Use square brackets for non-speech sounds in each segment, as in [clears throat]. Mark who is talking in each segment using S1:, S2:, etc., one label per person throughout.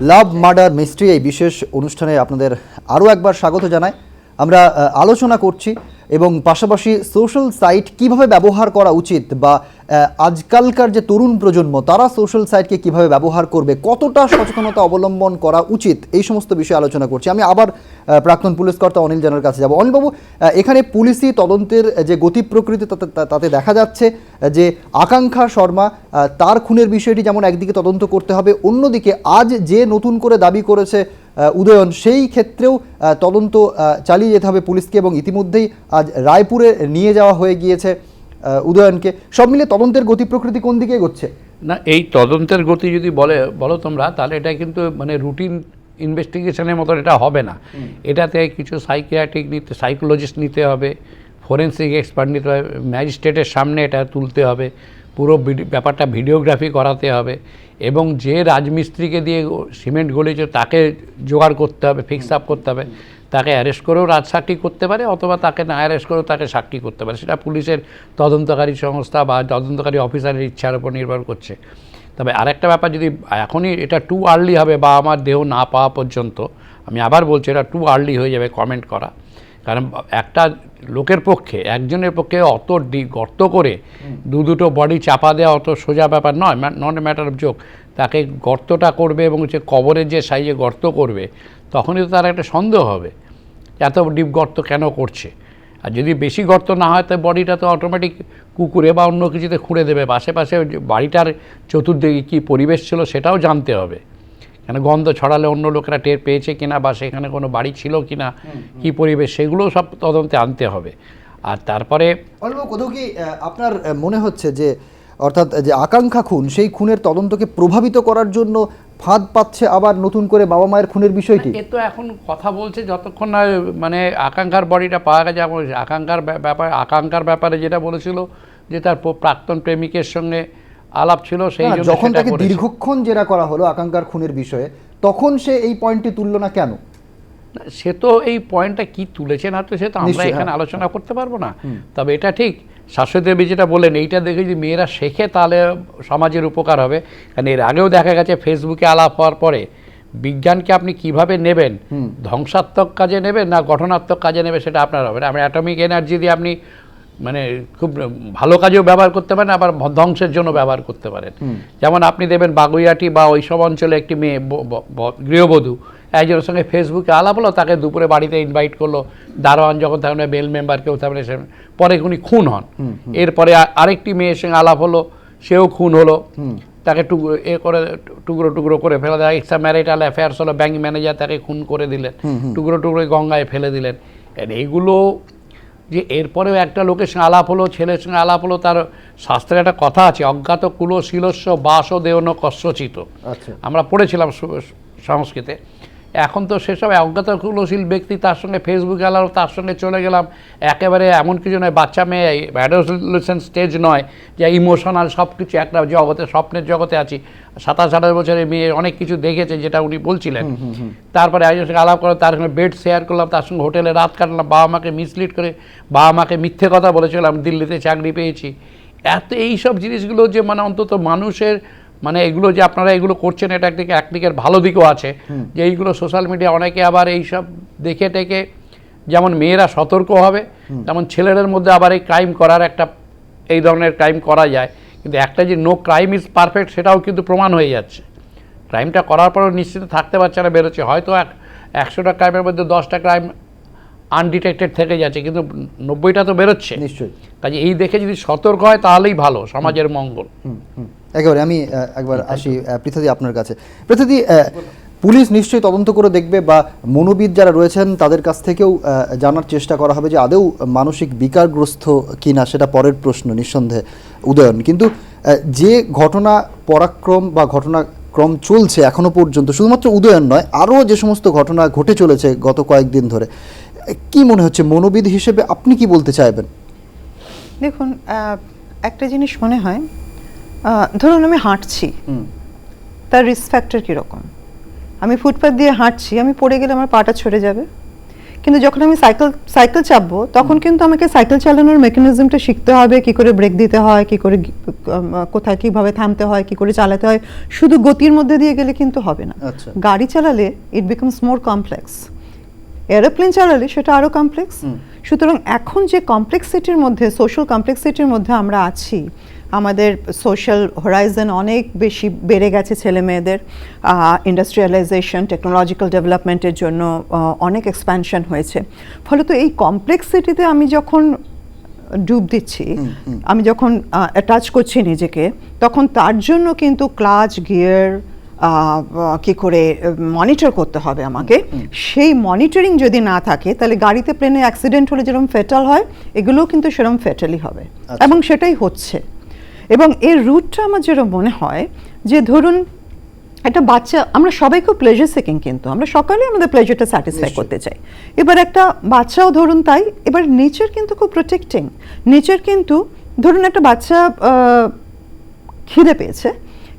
S1: লাভ murder mystery এই বিশেষ অনুষ্ঠানে আপনাদের আরও একবার স্বাগত জানাই। আমরা আলোচনা করছি এবং পাশাপাশি সোশ্যাল সাইট কীভাবে ব্যবহার করা উচিত বা আজকালকার যে তরুণ প্রজন্ম, তারা সোশ্যাল সাইটকে কীভাবে ব্যবহার করবে, কতটা সচেতনতা অবলম্বন করা উচিত, এই সমস্ত বিষয়ে আলোচনা করছি। আমি আবার প্রাক্তন পুলিশ কর্তা অনিল জানার কাছে যাব। অনিলবাবু এখানে পুলিশি তদন্তের যে গতি প্রকৃতি তাতে তাতে দেখা যাচ্ছে যে আকাঙ্ক্ষা শর্মা তার খুনের বিষয়টি যেমন একদিকে তদন্ত করতে হবে, অন্যদিকে আজ যে নতুন করে দাবি করেছে উদয়ন। সেই ক্ষেত্রেও তদন্ত চালিয়ে যেতে হবে পুলিশকে এবং ইতিমধ্যেই আজ রায়পুরে নিয়ে যাওয়া হয়ে গিয়েছে উদয়নকে। সব মিলে তদন্তের গতি প্রকৃতি কোন দিকে এগোচ্ছে?
S2: না এই তদন্তের গতি যদি বলে বলো তোমরা তাহলে এটা কিন্তু মানে রুটিন ইনভেস্টিগেশনের মতন এটা হবে না। এটাতে কিছু সাইকিয়াট্রিক নিতে সাইকোলজিস্ট নিতে হবে ফরেন্সিক এক্সপার্ট নিতে হবে ম্যাজিস্ট্রেটের সামনে এটা তুলতে হবে পুরো ব্যাপারটা ভিডিওগ্রাফি করাতে হবে। এবং যে রাজমিস্ত্রিকে দিয়ে সিমেন্ট গলিয়েছে, তাকে জোগাড় করতে হবে ফিক্স আপ করতে হবে। তাকে অ্যারেস্ট করেও রাজ সাক্ষী করতে পারে, অথবা তাকে না অ্যারেস্ট করেও তাকে সাক্ষী করতে পারে। সেটা পুলিশের তদন্তকারী সংস্থা বা তদন্তকারী অফিসারের ইচ্ছার উপর নির্ভর করছে। তবে আরেকটা ব্যাপার, যদি এখনই এটা টু আর্লি হবে বা আমার দেহ না পাওয়া পর্যন্ত, আমি আবার বলছি এটা টু আর্লি হয়ে যাবে কমেন্ট করা। কারণ একটা লোকের পক্ষে একজনের পক্ষে অত ডি গর্ত করে দু দুটো বডি চাপা দেওয়া অত সোজা ব্যাপার নয় not a matter of joke তাকে গর্তটা করবে এবং যে কবরের যে সাইজে গর্ত করবে তখনই তো তার একটা সন্দেহ হবে এত ডিপ গর্ত কেন করছে? আর যদি বেশি গর্ত না হয় তো বডিটা তো অটোমেটিক কুকুরে বা অন্য কিছুতে খুঁড়ে দেবে। আশেপাশে বাড়িটার চতুর্দিকে কী পরিবেশ ছিল সেটাও জানতে হবে। কেন গন্ধ ছড়ালে অন্য লোকেরা টের পেয়েছে কিনা বা সেখানে কোনো বাড়ি ছিল কিনা কী পরিবেশ সেগুলো সব তদন্তে আনতে হবে। আর তারপরে
S1: কোথাও কি আপনার মনে হচ্ছে যে অর্থাৎ যে আকাঙ্ক্ষা খুন সেই খুনের তদন্তকে প্রভাবিত করার জন্য ফাঁদ পাচ্ছে আবার নতুন করে বাবা মায়ের খুনের বিষয়টি?
S2: এ তো এখন কথা বলছে যতক্ষণ না মানে আকাঙ্ক্ষার বডিটা পাওয়া গেছে এখন আকাঙ্ক্ষার ব্যা- ব্যাপার আকাঙ্ক্ষার ব্যাপারে যেটা বলেছিল যে তার প্রাক্তন প্রেমিকের সঙ্গে আলাপ ছিল সেই জন্য
S1: যখন তাকে দীর্ঘক্ষণ জেরা করা হলো আকাঙ্ক্ষার খুনের বিষয়ে তখন সে এই পয়েন্টটি তুলল না কেন?
S2: সে তো এই পয়েন্টটা কি তুলেছে না তো সে তো আমরা এখানে
S1: হ্যাঁ।
S2: আলোচনা করতে পারব না। তবে এটা ঠিক শাশ্বত দেবী যেটা বলেন এইটা দেখে যদি মেয়েরা শেখে তাহলে সমাজের উপকার হবে। কারণ এর আগেও দেখা গেছে ফেসবুকে আলাপ হওয়ার পরে বিজ্ঞানকে আপনি কীভাবে নেবেন? ধ্বংসাত্মক কাজে নেবেন না গঠনাত্মক কাজে নেবে সেটা আপনার হবে না। আপনি অ্যাটমিক এনার্জি দিয়ে আপনি মানে খুব ভালো কাজেও ব্যবহার করতে পারেন আবার ধ্বংসের জন্য ব্যবহার করতে পারেন। যেমন আপনি দেবেন বাগুইয়াটি বা ওই সব অঞ্চলে একটি মেয়ে গৃহবধূ একজনের সঙ্গে ফেসবুকে আলাপ হলো তাকে দুপুরে বাড়িতে ইনভাইট করল দারোয়ান যখন থাকবে বেল মেম্বার কেউ থাকবে সে পরে উনি খুন হন। এরপরে আরেকটি মেয়ের সঙ্গে আলাপ হলো সেও খুন হলো। তাকে টুকরো এ করে টুকরো টুকরো করে ফেলে দেয়। এক্সট্রা ম্যারিটাল অ্যাফেয়ার্স হলো ব্যাংক ম্যানেজার তাকে খুন করে দিলেন। টুকরো টুকরো গঙ্গায় ফেলে দিলেন। এইগুলো যে এরপরেও একটা লোকের সঙ্গে আলাপ হলো ছেলের সঙ্গে আলাপ হলো তার শাস্ত্রে একটা কথা আছে অজ্ঞাত কুলো শিলস্য বাস দেওন কস্যচিত
S1: আচ্ছা।
S2: আমরা পড়েছিলাম সংস্কৃতে। এখন তো সেসব অজ্ঞাত কুলশীল ব্যক্তি তার সঙ্গে ফেসবুকে গেলাম তার সঙ্গে চলে গেলাম। একেবারে এমন কিছু নয় বাচ্চা মেয়ে অ্যাডোলেসেন্ট স্টেজ নয় যে ইমোশনাল সব কিছু একটা জগতে স্বপ্নের জগতে আছি। সাতাশ আঠাশ বছরের মেয়ে অনেক কিছু দেখেছে যেটা উনি বলছিলেন। তারপরে একজনের সঙ্গে আলাপ করলাম তার সঙ্গে বেড শেয়ার করলাম তার সঙ্গে হোটেলে রাত কাটলাম বাবা মাকে মিসলিড করে বাবা মাকে মিথ্যে কথা বলেছিলাম দিল্লিতে চাকরি পেয়েছি। এত এইসব জিনিসগুলো যে মানে অন্তত মানুষের মানে এগুলো যে আপনারা এগুলো করছেন এটা একদিকে একদিকের ভালো দিকও আছে। যে এইগুলো সোশ্যাল মিডিয়া অনেকে আবার এইসব দেখে টেকে যেমন মেয়েরা সতর্ক হবে তেমন ছেলেদের মধ্যে আবার এই ক্রাইম করার একটা এই ধরনের ক্রাইম করা যায়। কিন্তু একটা যে নো ক্রাইম ইজ পারফেক্ট সেটাও কিন্তু প্রমাণ হয়ে যাচ্ছে। ক্রাইমটা করার পরেও নিশ্চিত থাকতে পারছে না বেরোচ্ছে। হয়তো এক একশোটা ক্রাইমের মধ্যে দশটা ক্রাইম আনডিটেক্টেড থেকে যাচ্ছে কিন্তু নব্বইটা তো বেরোচ্ছে।
S1: নিশ্চয়ই।
S2: কাজে এই দেখে যদি সতর্ক হয় তাহলেই ভালো সমাজের মঙ্গল।
S1: একেবারে আমি একবার আসি পৃথ্বী আপনার কাছে। পৃথ্বী আহ, পুলিশ নিশ্চয়ই তদন্ত করে দেখবে বা মনোবিদ যারা রয়েছেন তাদের কাছ থেকেও জানার চেষ্টা করা হবে যে আদৌ মানসিক বিকারগ্রস্ত কিনা সেটা পরের প্রশ্ন নিঃসন্দেহে। উদয়ন কিন্তু যে ঘটনা পরাক্রম বা ঘটনাক্রম চলছে এখনও পর্যন্ত শুধুমাত্র উদয়ন নয় আরও যে সমস্ত ঘটনা ঘটে চলেছে গত কয়েকদিন ধরে কি মনে হচ্ছে মনোবিদ হিসেবে আপনি কি বলতে চাইবেন?
S3: দেখুন একটা জিনিস মনে হয় ধরুন আমি হাঁটছি। তার রিস্ক ফ্যাক্টর কীরকম? আমি ফুটপাথ দিয়ে হাঁটছি আমি পড়ে গেলে আমার পাটা ছড়ে যাবে। কিন্তু যখন আমি সাইকেল সাইকেল চাপবো তখন কিন্তু আমাকে সাইকেল চালানোর মেকানিজমটা শিখতে হবে কি করে ব্রেক দিতে হয় কি করে কোথায় কীভাবে থামতে হয় কি করে চালাতে হয়। শুধু গতির মধ্যে দিয়ে গেলে কিন্তু হবে না।
S1: আচ্ছা।
S3: গাড়ি চালালে it becomes more complex aeroplane চালালে সেটা আরও কমপ্লেক্স সুতরাং এখন যে কমপ্লেক্সিটির মধ্যে সোশ্যাল কমপ্লেক্সিটির মধ্যে আমরা আছি আমাদের সোশ্যাল হরাইজন অনেক বেশি বেড়ে গেছে ছেলে মেয়েদের। ইন্ডাস্ট্রিয়ালাইজেশন টেকনোলজিক্যাল ডেভেলপমেন্টের জন্য অনেক এক্সপ্যানশন হয়েছে। ফলত এই কমপ্লেক্সিটিতে আমি যখন ডুব দিচ্ছি আমি যখন অ্যাটাচ করছি নিজেকে তখন তার জন্য কিন্তু ক্লাচ গিয়ার কি করে মনিটর করতে হবে আমাকে। সেই মনিটরিং যদি না থাকে তাহলে গাড়িতে প্লেনে অ্যাক্সিডেন্ট হলে যেরকম ফেটাল হয় এগুলোও কিন্তু সেরকম ফেটালই হবে।
S1: আচ্ছা।
S3: এবং সেটাই হচ্ছে। এবং এর রুটটা আমার যেটা মনে হয় যে ধরুন একটা বাচ্চা আমরা সবাই খুব প্লেজার সিকিং কিন্তু আমরা সকালে আমাদের প্লেজারটা স্যাটিসফাই করতে চাই। এবার একটা বাচ্চাও ধরুন তাই এবার নেচার কিন্তু খুব প্রোটেক্টিং নেচার কিন্তু ধরুন একটা বাচ্চা খিদে পেয়েছে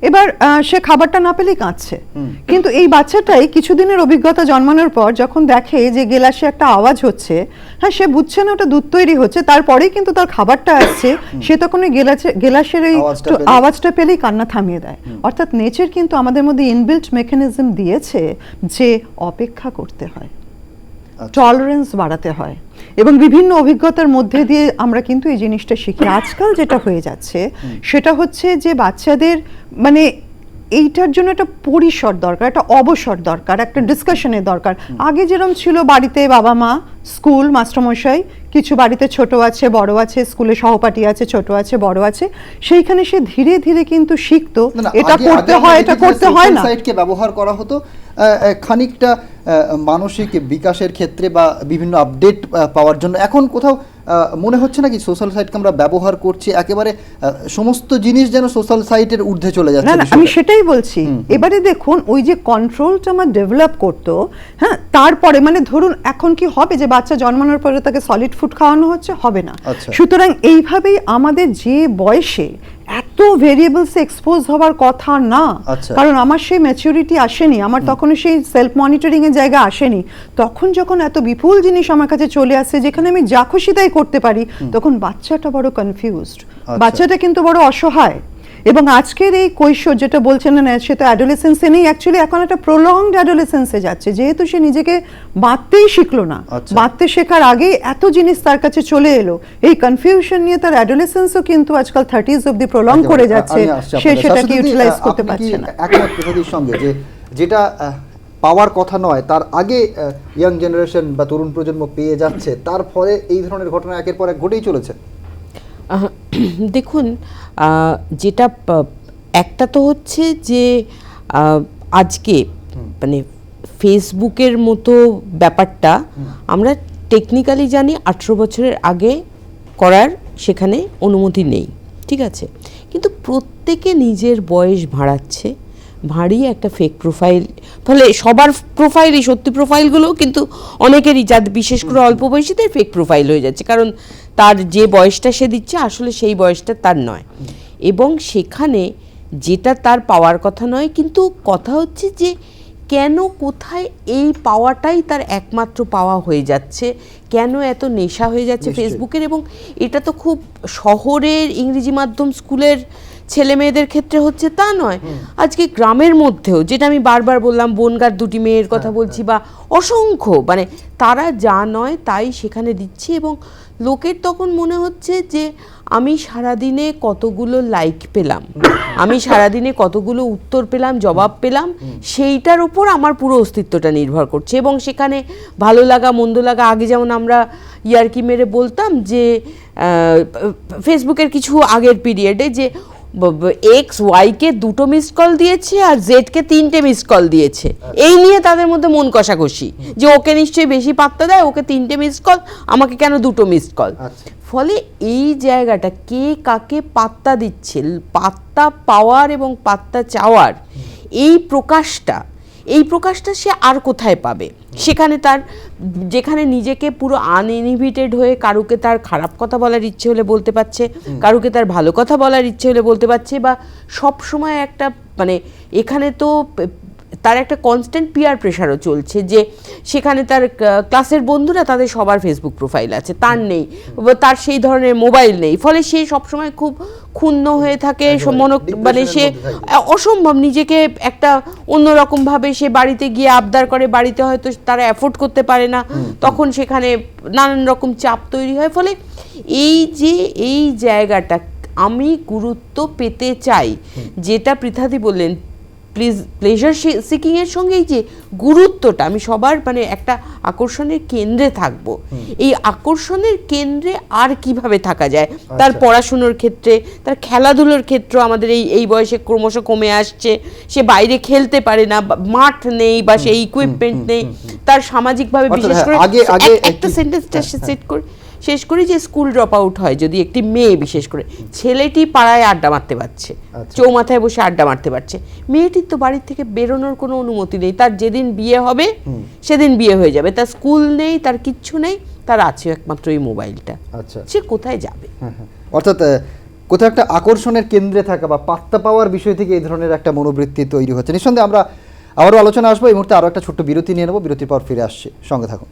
S3: এবার সে খাবারটা না পেলেই কাঁদছে। কিন্তু এই বাচ্চাটাই কিছুদিনের অভিজ্ঞতা জন্মানোর পর যখন দেখে যে গেলাসে একটা আওয়াজ হচ্ছে হ্যাঁ সে বুঝছে না ওটা দুধ তৈরি হচ্ছে তারপরেই কিন্তু তার খাবারটা আসছে সে তখন ওই গেলাসে গেলাসের এই
S1: আওয়াজটা পেলেই-
S3: কান্না থামিয়ে দেয়। অর্থাৎ নেচার কিন্তু আমাদের মধ্যে ইনবিল্ট মেকানিজম দিয়েছে যে অপেক্ষা করতে হয়। টলারেন্স বাড়াতে হয়। এবং বিভিন্ন অভিজ্ঞতার মধ্যে দিয়ে আমরা কিন্তু এই জিনিসটা শিখি। আজকাল যেটা হয়ে যাচ্ছে সেটা হচ্ছে যে বাচ্চাদের মানে এইটার জন্য একটা পরিসর দরকার একটা অবসর দরকার একটা ডিসকাশনের দরকার। আগে যেরকম ছিল বাড়িতে বাবা মা স্কুল মাস্টারমশাই কিছু বাড়িতে ছোট আছে বড় আছে স্কুলে সহপাঠী আছে ছোট আছে বড় আছে সেইখানে সে ধীরে ধীরে কিন্তু শিখতো। এটা করতে হয় এটা করতে হয় না।
S1: site কে ব্যবহার করা হতো খানিকটা মানসিক বিকাশের ক্ষেত্রে বা বিভিন্ন আপডেট পাওয়ার জন্য। এখন কোথাও মনে হচ্ছে নাকি সোশ্যাল সাইটকে আমরা ব্যবহার করছি? একেবারে সমস্ত জিনিস যেন সোশ্যাল সাইটের ঊর্ধ্বে চলে যাচ্ছে
S3: না না আমি সেটাই বলছি। এবারে দেখুন ওই যে কন্ট্রোলটা আমার ডেভেলপ করতো হ্যাঁ তারপরে মানে ধরুন এখন কি হবে যে বাচ্চা জন্মানোর পরে তাকে সলিড ফুড খাওয়ানো হচ্ছে? হবে না।
S1: আচ্ছা।
S3: সুতরাং এইভাবেই আমাদের যে বয়সে এত ভেরিয়েবলস এক্সপোজ হওয়ার কথা না।
S1: আচ্ছা।
S3: কারণ আমার সেই ম্যাচুরিটি আসেনি আমার তখন সেই সেলফ মনিটরিং এর জায়গা আসেনি। তখন যখন এত বিপুল জিনিস আমার কাছে চলে আসে যেখানে আমি যা খুশি তাই করতে পারি তখন বাচ্চাটা বড় কনফিউজড
S1: আচ্ছা।
S3: বাচ্চাটা কিন্তু বড় অসহায়। এবং আজকের এই কৈশোর যেটা বলছেন না সে তো অ্যাডোলেসেন্সে নেই অ্যাকচুয়ালি এখন একটা প্রলংড অ্যাডোলেসেন্সে যাচ্ছে যেহেতু সে নিজেকে বাঁধতেই শিখলো না।
S1: আচ্ছা।
S3: বাঁধতে শেখার আগেই এত জিনিস তার কাছে চলে এলো এই কনফিউশন নিয়ে তার অ্যাডোলেসেন্সও কিন্তু আজকাল থার্টিজ অব্দি প্রলং করে যাচ্ছে সে সেটাকে ইউটিলাইজ করতে পারছে না।
S1: একমত প্রসাদীর সঙ্গে যে যেটা পাওয়ার কথা নয় তার আগে ইয়াং জেনারেশন বা তরুণ প্রজন্ম পেয়ে যাচ্ছে তার ফলে এই ধরনের ঘটনা একের পর এক ঘটেই চলেছে? [clears throat]
S4: দেখুন যেটা একটা তো হচ্ছে যে আজকে মানে ফেসবুকের মতো ব্যাপারটা আমরা টেকনিক্যালি জানি আঠেরো বছরের আগে করার সেখানে অনুমতি নেই ঠিক আছে? কিন্তু প্রত্যেকে নিজের বয়স ভাড়াচ্ছে ভারিয়ে একটা ফেক প্রোফাইল ফলে সবার প্রোফাইলই সত্যি প্রোফাইলগুলো কিন্তু অনেকেরই যাদের বিশেষ করে অল্প বয়সীদের ফেক প্রোফাইল হয়ে যাচ্ছে। কারণ তার যে বয়সটা সে দিচ্ছে আসলে সেই বয়সটা তার নয়। এবং সেখানে যেটা তার পাওয়ার কথা নয় কিন্তু কথা হচ্ছে যে কেন কোথায় এই পাওয়াটাই তার একমাত্র পাওয়া হয়ে যাচ্ছে? কেন এত নেশা হয়ে যাচ্ছে ফেসবুকের এবং এটা তো খুব শহরের ইংরেজি মাধ্যম স্কুলের ছেলে মেয়েদের ক্ষেত্রে হচ্ছে তা নয়। আজকে গ্রামের মধ্যেও যেটা আমি বারবার বললাম বনগার দুটি মেয়ের কথা বলছি বা অসংখ্য মানে তারা যা নয় তাই সেখানে দিচ্ছে এবং লোকের তখন মনে হচ্ছে যে আমি সারাদিনে কতগুলো লাইক পেলাম আমি সারাদিনে কতগুলো উত্তর পেলাম জবাব পেলাম সেইটার উপর আমার পুরো অস্তিত্বটা নির্ভর করছে এবং সেখানে ভালো লাগা মন্দ লাগা আগে যেমন আমরা ইয়ারকি মেরে বলতাম যে ফেসবুকের কিছু আগের পিরিয়ডে যে এক্স ওয়াইকে দুটো মিস কল দিয়েছে আর জেডকে তিনটে মিস কল দিয়েছে এই নিয়ে তাদের মধ্যে মন কষাকষি যে ওকে নিশ্চয়ই বেশি পাত্তা দেয় ওকে তিনটে মিস কল আমাকে কেন দুটো মিস কল
S1: আচ্ছা।
S4: ফলে এই জায়গাটা কে কাকে পাত্তা দিচ্ছে পাত্তা পাওয়ার এবং পাত্তা চাওয়ার এই প্রকাশটা এই প্রকাশটা সে আর কোথায় পাবে? সেখানে তার যেখানে নিজেকে পুরো আনইনহিবিটেড হয়ে কারুকে তার খারাপ কথা বলার ইচ্ছে হলে বলতে পারছে কারুকে তার ভালো কথা বলার ইচ্ছে হলে বলতে পারছে বা সব সময় একটা মানে এখানে তো তার একটা কনস্ট্যান্ট পিয়ার প্রেশারও চলছে যে সেখানে তার ক্লাসের বন্ধুরা তাদের সবার ফেসবুক প্রোফাইল আছে। তার নেই তার সেই ধরনের মোবাইল নেই। ফলে সে সবসময় খুব ক্ষুণ্ণ হয়ে থাকে মন মানে সে। অসম্ভব। নিজেকে একটা অন্যরকমভাবে সে বাড়িতে গিয়ে আবদার করে বাড়িতে হয়তো তারা অ্যাফোর্ড করতে পারে না। তখন সেখানে নানান রকম চাপ তৈরি হয়। ফলে এই যে এই জায়গাটা আমি গুরুত্ব পেতে চাই যেটা পৃথাদি বললেন প্লিজ প্লেজার সিকিং এর সঙ্গে এই যে গুরুত্বটা আমি সবার মানে একটা আকর্ষণের কেন্দ্রে থাকব। এই আকর্ষণের কেন্দ্রে আর কীভাবে থাকা যায়? তার
S1: আচ্ছা।
S4: পড়াশুনোর ক্ষেত্রে তার খেলাধুলোর ক্ষেত্রে আমাদের এই এই বয়সে ক্রমশ কমে আসছে। সে বাইরে খেলতে পারে না মাঠ নেই বা সেই ইকুইপমেন্ট নেই। তার সামাজিকভাবে বিশেষ
S1: হ্যাঁ,
S4: করে
S1: আগে- আগে
S4: একটা সেন্টেন্সটা। সেট করে শেষ করি যে স্কুল ড্রপ আউট হয় যদি একটি মেয়ে বিশেষ করে ছেলেটি পাড়ায় আড্ডা মারতে পারছে
S1: আচ্ছা।
S4: চৌমাথায় বসে আড্ডা মারতে পারছে মেয়েটির তো বাড়ির থেকে বেরোনোর কোনো অনুমতি নেই তার যেদিন বিয়ে হবে সেদিন বিয়ে হয়ে যাবে তার স্কুল নেই তার কিচ্ছু নেই তার আছে একমাত্র এই মোবাইলটা।
S1: আচ্ছা।
S4: সে কোথায় যাবে?
S1: হ্যাঁ, হ্যাঁ। অর্থাৎ কোথাও একটা আকর্ষণের কেন্দ্রে থাকা বা পাত্তা পাওয়ার বিষয় থেকে এই ধরনের একটা মনোবৃত্তি তৈরি হচ্ছে। নিঃসন্দেহে আমরা আবারও আলোচনা আসব এই মুহূর্তে আরও একটা ছোট্ট বিরতি নিয়ে নেব বিরতির পর ফিরে আসছি। সঙ্গে থাকুন।